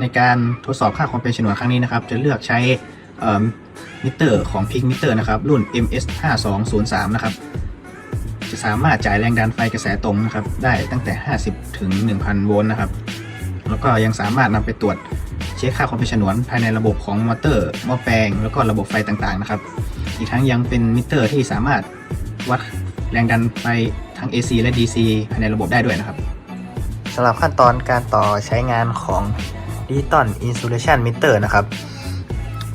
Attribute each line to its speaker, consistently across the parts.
Speaker 1: ในการทดสอบค่าความเป็นฉนวนครั้งนี้นะครับ จะเลือกใช้มิเตอร์ของพิกมิเตอร์นะครับ รุ่น MS 5 2 0 3นะครับจะสามารถจ่ายแรงดันไฟกระแสตรงนะครับ ได้ตั้งแต่ 50 ถึง 1,000 โวลต์นะครับ แล้วก็ยังสามารถนำไปตรวจเช็คค่าความเป็นฉนวนภายในระบบของมอเตอร์หม้อแปลง แล้วก็ระบบไฟต่างๆนะครับ อีกทั้งยังเป็นมิเตอร์ที่สามารถวัดแรงดันไฟทั้ง AC และ DC ภายในระบบได้ด้วยนะครับสำหรับขั้นตอนการต่อใช้งานของ Digital Insulation Meter นะครับ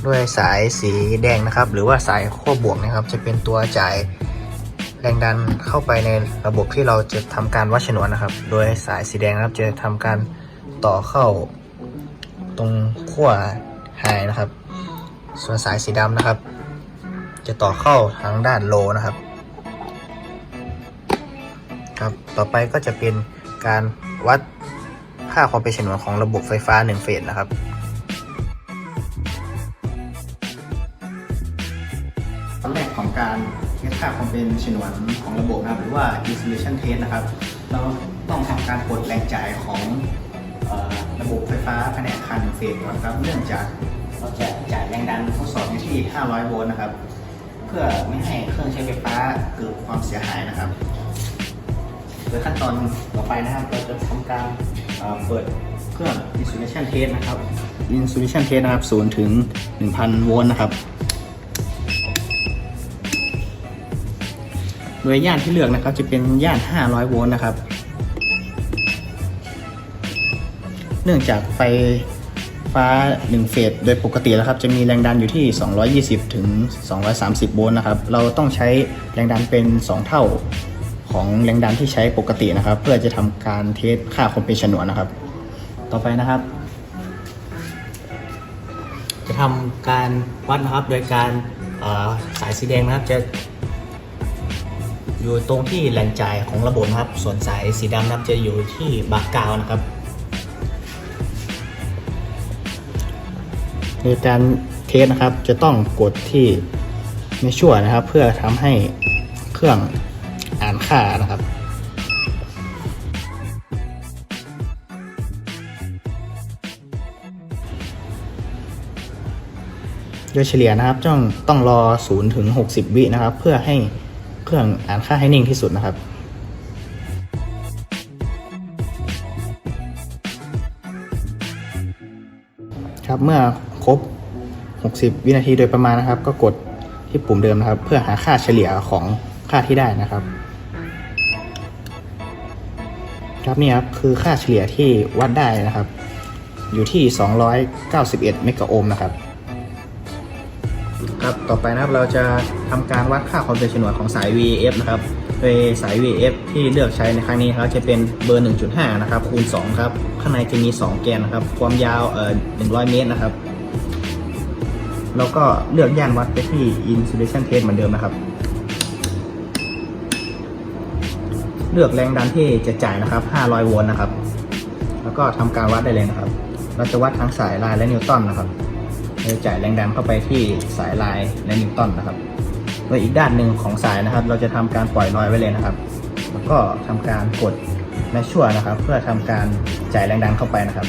Speaker 1: ด้วยสายสีแดงนะครับ หรือว่าสายขั้วบวกนะครับ จะเป็นตัวจ่ายแรงดันเข้าไปในระบบที่เราจะทำการวัดฉนวนนะครับ โดยสายสีแดงนะครับจะทำการต่อเข้าตรงขั้วไฮนะครับ ส่วนสายสีดำนะครับ จะต่อเข้าทางด้านโลนะครับ ครับ ต่อไปก็จะเป็นการวัด ค่าความเป็นฉนวนของระบบไฟฟ้า1เฟสนะครับตอนแรกของการเทสค่าความเป็นฉนวนของระบบนะครับหรือว่า insulation test นะครับ เราต้องทำการกดแรงจ่ายของระบบไฟฟ้าแผนกคันเฟสก่อนครับ เนื่องจากเราจะจ่ายแรงดันทดสอบอยู่ที่ 500 โวลต์นะครับ เพื่อไม่ให้เครื่องใช้ไฟฟ้าเกิดความเสียหายนะครับโดยขั้นตอนต่อไปนะครับ เราจะทำการ เปิดเครื่อง insulation test นะครับ insulation test นะครับ0ถึง 1,000 โวลต์นะครับ โดยย่านที่เลือกนะครับจะเป็นย่าน 500 โวลต์นะครับ เนื่องจากไฟฟ้า 1 เฟสโดยปกติแล้วครับจะมีแรงดันอยู่ที่ 220 ถึง 230 โวลต์นะครับ เราต้องใช้แรงดันเป็น 2 เท่า ของแรงดันที่ใช้ปกตินะครับ เพื่อจะทำการเทสค่าความเป็นฉนวนนะครับ ต่อไปนะครับ จะทำการวัดนะครับโดยการสายสีแดงนะครับจะอยู่ตรงที่แหล่งจ่ายของระบบนะครับ ส่วนสายสีดำนะครับจะอยู่ที่บากกาวน์นะครับ ในการเทสนะครับจะต้องกดที่ไม่ชั่วนะครับ เพื่อทำให้เครื่อง อ่านค่านะครับโดยเฉลี่ยนะครับต้องต้องรอ 0 ถึง 60 วินะครับ เพื่อให้เครื่องอ่านค่าให้นิ่งที่สุดนะครับครับเมื่อครบ 60 วินาทีโดยประมาณนะครับ ก็กดที่ปุ่มเดิมนะครับ เพื่อหาค่าเฉลี่ยของค่าที่ได้นะครับ ครับนี่ครับคือค่าเฉลี่ยที่วัดได้นะครับ อยู่ที่ 291 เมกะโอห์มนะครับ ครับต่อไปนะครับเราจะทำการวัดค่าความเป็นฉนวนของสาย VAF นะครับโดยสาย VAF ที่เลือกใช้ในครั้งนี้ครับจะเป็นเบอร์ 1.5 นะครับคูณ 2 ครับ ข้างในจะมี 2 แกนนะครับ ความยาวเอ่อ100 เมตรนะครับ แล้วก็เลือกย่านวัดไปที่ insulation test เหมือนเดิมนะครับ เลือกแรงดันที่จะจ่ายนะครับ 500 โวลต์นะครับ แล้วก็ทำการวัดได้เลยนะครับ เราจะวัดทั้งสายลายและนิวตันนะครับเราจะจ่ายแรงดันเข้าไปที่สายลายและนิวตันนะครับ โดยอีกด้านหนึ่งของสายนะครับ เราจะทำการปล่อยลอยไว้เลยนะครับ แล้วก็ทำการกดแมชชัวนะครับ เพื่อทำการจ่ายแรงดันเข้าไปนะครับ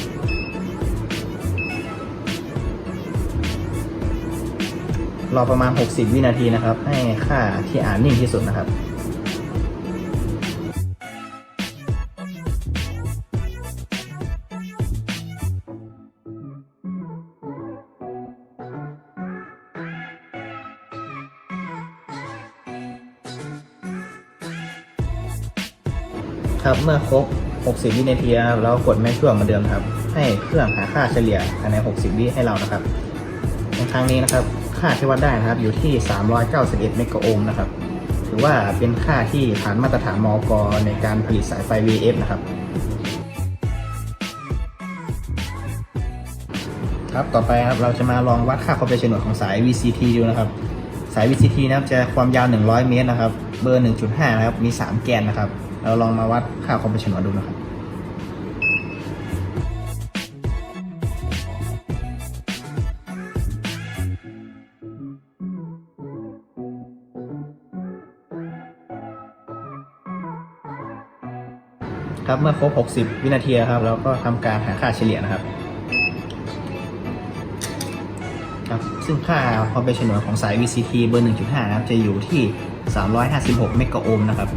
Speaker 1: รอประมาณ 60 วินาทีนะครับ ให้ค่าที่อ่านนิ่งที่สุดนะครับ ครับ เมื่อครบ 60 วินาทีครับเรากดแม่ช่วงเหมือนเดิมครับ ให้เครื่องหาค่าเฉลี่ยภายใน 60 วิให้เรานะครับในครั้งนี้นะครับ ค่าที่วัดได้นะครับ อยู่ที่ 391 เมกะโอห์มนะครับ ถือว่าเป็นค่าที่ผ่านมาตรฐานมอกในการผลิตสายไฟ VF นะครับ ครับ ต่อไปครับ เราจะมาลองวัดค่าความเป็นฉนวนของสาย VCT ดูนะครับสาย VCT นะครับจะความยาว 100 เมตรนะครับ เบอร์ 1.5 นะครับ มี 3 แกนนะครับ เราลองมาวัดค่าความเป็นฉนวนดูนะครับครับเมื่อครบ 60 วินาทีครับ เราก็ทำการหาค่าเฉลี่ยนะครับ ครับ ซึ่งค่าความเป็นฉนวนของสาย VCT เบอร์ 1.5 นะครับ จะอยู่ที่ 356 เมกะโอห์มนะครับ